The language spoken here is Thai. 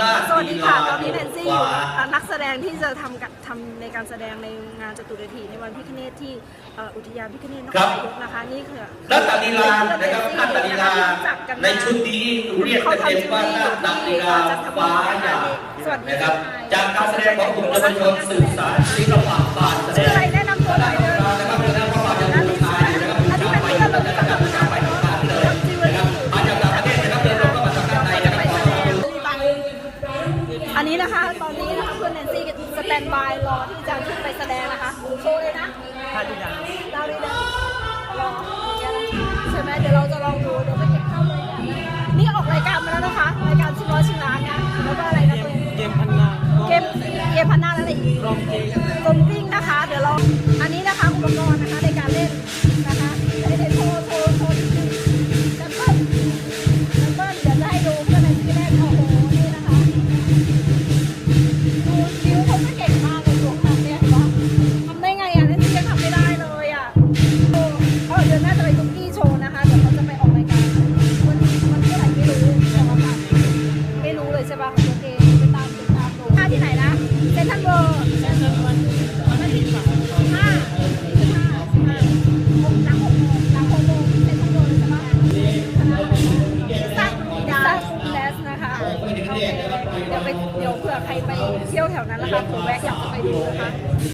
นาจสวัสดีค่ะ ตอนนี้ลีแนลานซี่อยู่ขวาอ่านักแสดงที่จะทำกับทำในการแสดงในงานจตุรถีในวันพิคเนตที่เอ่ออุทยานพิคเนตนครนายกนะคะนี่คือนาตาลีลานะครับนาตาลีลาที่รู้จักกันในชุดนี้เรียกเต็มๆว่านาตาลีลาฟ้าหยาดสวัสดีนะครับจากการแสดงของกลุ่มเยาวชนสื่อสารศิลปะบานแสดชื่ออะไรง นนี้นะคะ ตอนนี้นะคะเพื่อนแนนซี่สแตนบายรอที่จะขึ้นไปแสดงนะคะโชว์เลยนะท่าที่ดังดาวดีนะรอใช่ไหมเดี๋ยวเราจะลองดูเดี๋ยวไปเก็บข้าวเลยนี่ออกรายการมาแล้วนะคะรายการชิมร้อยชิมร้านนะแล้วก็อะไรนะตัวเองเกมพันนาเกมเกมพันหน้าแล้วอะไรอีกรองเกมกลมกลิ้งนะคะ เดี๋ยวเรา เซ็นทรัลเวิลด์เลยใช่าฟูเลสนะคะโอเคเดี๋ยวไปเดี๋ยวเผื่อใครไปเที่ยวแถวนั้นนะคะผมแวะอยากจะไปดูนะคะ